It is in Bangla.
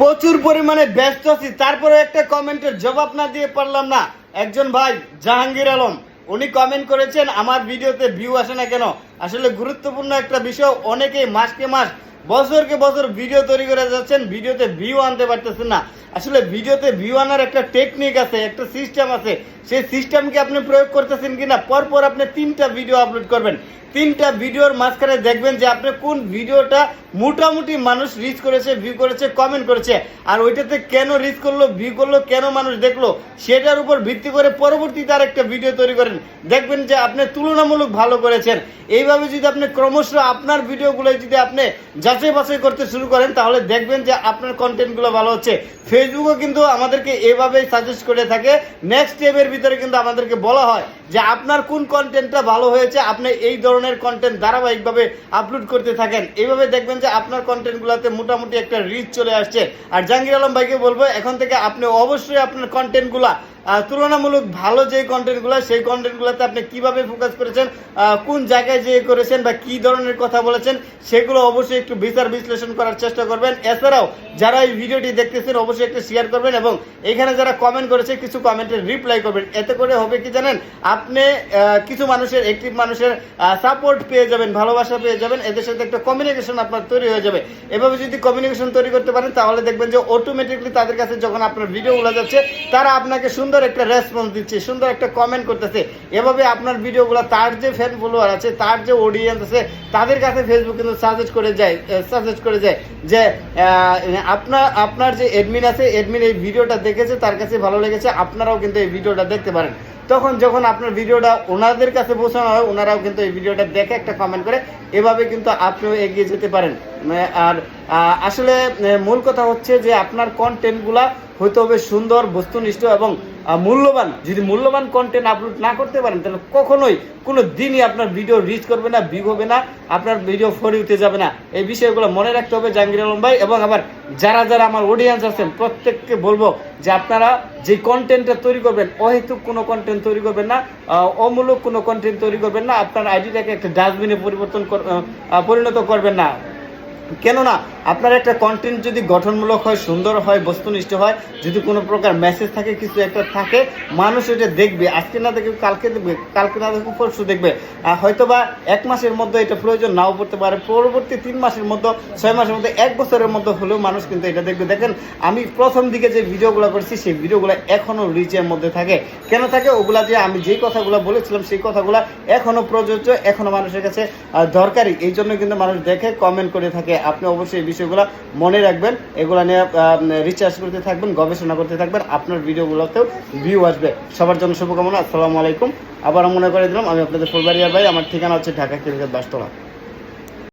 প্রচুর পরিমাণে ব্যস্ত আছি। তারপরে একটা কমেন্টের জবাব না দিয়ে পারলাম না। একজন ভাই, জাহাঙ্গীর আলম, উনি কমেন্ট করেছেন, আমার ভিডিওতে ভিউ আসে না কেন? আসলে গুরুত্বপূর্ণ একটা বিষয়, অনেকেই মাসকে মাস, বছরকে বছর ভিডিও তৈরি করে যাচ্ছেন, ভিডিওতে ভিউ আনতে পারতেছেন না। আসলে ভিডিওতে ভিউ আনার একটা টেকনিক আছে, একটা সিস্টেম আছে। সেই সিস্টেমকে আপনি প্রয়োগ করতেছেন কিনা, পরপর আপনি তিনটা ভিডিও আপলোড করবেন। তিনটা ভিডিওর মাঝখানে দেখবেন যে আপনি কোন ভিডিওটা মোটামুটি মানুষ রিচ করেছে ভিউ করেছে কমেন্ট করেছে। আর ওইটাতে কেন রিচ করল ভিউ করল, কেন মানুষ দেখল, সেটার উপর ভিত্তি করে পরবর্তীতে আর একটা ভিডিও তৈরি করেন। দেখবেন যে আপনি তুলনামূলক ভালো করেছেন। এইভাবে যদি আপনি ক্রমশ আপনার ভিডিওগুলো যদি আপনি যাচাই বাছাই করতে শুরু করেন, তাহলে দেখবেন যে আপনার কন্টেন্টগুলো ভালো হচ্ছে। ফেসবুকও কিন্তু আমাদেরকে এভাবেই সাজেস্ট করে থাকে। নেক্সট স্টেপের ভিতরে কিন্তু আমাদেরকে বলা হয় যে আপনার কোন কন্টেন্টটা ভালো হয়েছে, আপনি এই ধরনের কন্টেন্ট ধারাবাহিকভাবে আপলোড করতে থাকেন। এইভাবে দেখবেন যে আপনার কন্টেন্টগুলোতে মোটামুটি একটা রিচ চলে আসছে। আর জাহাঙ্গীর আলম ভাইকে বলব, এখন থেকে আপনি অবশ্যই আপনার কন্টেন্টগুলা তুলনামূলক ভালো যে কন্টেন্টগুলো, সেই কন্টেন্টগুলোতে আপনি কীভাবে ফোকাস করেছেন কোন জায়গায় যেয়ে করেছেন বা কি ধরনের কথা বলেছেন, সেগুলো অবশ্যই একটু বিচার বিশ্লেষণ করার চেষ্টা করবেন। এছাড়াও যারা এই ভিডিওটি দেখতেছেন, অবশ্যই একটু শেয়ার করবেন এবং এখানে যারা কমেন্ট করেছে, কিছু কমেন্টের রিপ্লাই করবেন। এতে করে হবে কি জানেন? আপনি কিছু মানুষের একটি মানুষের সাপোর্ট পেয়ে যাবেন, ভালোবাসা পেয়ে যাবেন, এদের সাথে একটা কমিউনিকেশন আপনার তৈরি হয়ে যাবে। এভাবে যদি কমিউনিকেশন তৈরি করতে পারেন, তাহলে দেখবেন যে অটোমেটিকলি তাদের কাছে যখন আপনার ভিডিওগুলো যাচ্ছে, তারা আপনাকে সুন্দর একটা রেসপন্স দিচ্ছে, সুন্দর একটা কমেন্ট করতেছে। এভাবে আপনার ভিডিওগুলো, তার যে ফ্যান ফলোয়ার আছে, তার যে অডিয়েন্স আছে, তাদের কাছে ফেসবুক কিন্তু সাজেস্ট করে যায় সাজেস্ট করে যায় যে আপনার আপনার যে এডমিন আছে এডমিন এই ভিডিওটা দেখেছে, তার কাছে ভালো লেগেছে, আপনারাও কিন্তু এই ভিডিওটা দেখতে পারেন। তখন যখন আপনার ভিডিওটা ওনাদের কাছে পৌঁছানো হয়, ওনারাও কিন্তু এই ভিডিওটা দেখে একটা কমেন্ট করে, এভাবে কিন্তু আপনিও এগিয়ে যেতে পারেন। মানে আর আসলে মূল কথা হচ্ছে যে আপনার কন্টেন্টগুলা হইতে হবে সুন্দর, বস্তুনিষ্ঠ এবং মূল্যবান, যদি মূল্যবান কন্টেন্ট আপলোড না করতে পারেন, তাহলে কখনোই কোনো দিনই আপনার ভিডিও রিচ করবে না ভিউ হবে না, আপনার ভিডিও ফরি উঠে যাবে না। এই বিষয়গুলো মনে রাখতে হবে জাহাঙ্গীর আলম ভাই এবং আবার যারা যারা আমার অডিয়েন্স আছেন, প্রত্যেককে বলব যে আপনারা যে কন্টেন্টটা তৈরি করবেন, অহেতুক কোনো কন্টেন্ট তৈরি করবেন না অমূলক কোনো কন্টেন্ট তৈরি করবেন না, আপনার আইডিটাকে একটা ডাস্টবিনে পরিবর্তন পরিণত করবেন না। কেননা আপনার একটা কন্টেন্ট যদি গঠনমূলক হয়, সুন্দর হয়, বস্তুনিষ্ঠ হয়, যদি কোনো প্রকার মেসেজ থাকে, কিছু একটা থাকে, মানুষ এটা দেখবে। আজকে না দেখবে কালকে দেখবে, কালকে না দেখবে পরশু দেখবে। আর হয়তো বা এক মাসের মধ্যে এটা প্রয়োজন নাও পড়তে পারে। পরবর্তী তিন মাসের মধ্যে, ছয় মাসের মধ্যে, এক বছরের মধ্যে হলেও মানুষ কিন্তু এটা দেখবে। দেখেন, আমি প্রথম দিকে যে ভিডিওগুলো করছি, সেই ভিডিওগুলো এখনও রিচের মধ্যে থাকে। কেন থাকে? ওগুলা যে আমি যেই কথাগুলো বলেছিলাম, সেই কথাগুলো এখনও প্রযোজ্য এখনও মানুষের কাছে দরকারি। এই জন্য কিন্তু মানুষ দেখে কমেন্ট করে থাকে। আপনি অবশ্যই বিষয়গুলো মনে রাখবেন, এগুলো নিয়ে রিচার্জ করতে থাকবেন, গবেষণা করতে থাকবেন, আপনার ভিডিওগুলোতেও ভিউ আসবে। সবার জন্য শুভকামনা, আসসালামু আলাইকুম। আবার মনে করে দিলাম, আমি আপনাদের ফুলবাড়িয়া ভাই, আমার ঠিকানা হচ্ছে ঢাকা কিলগেট বাসতলা।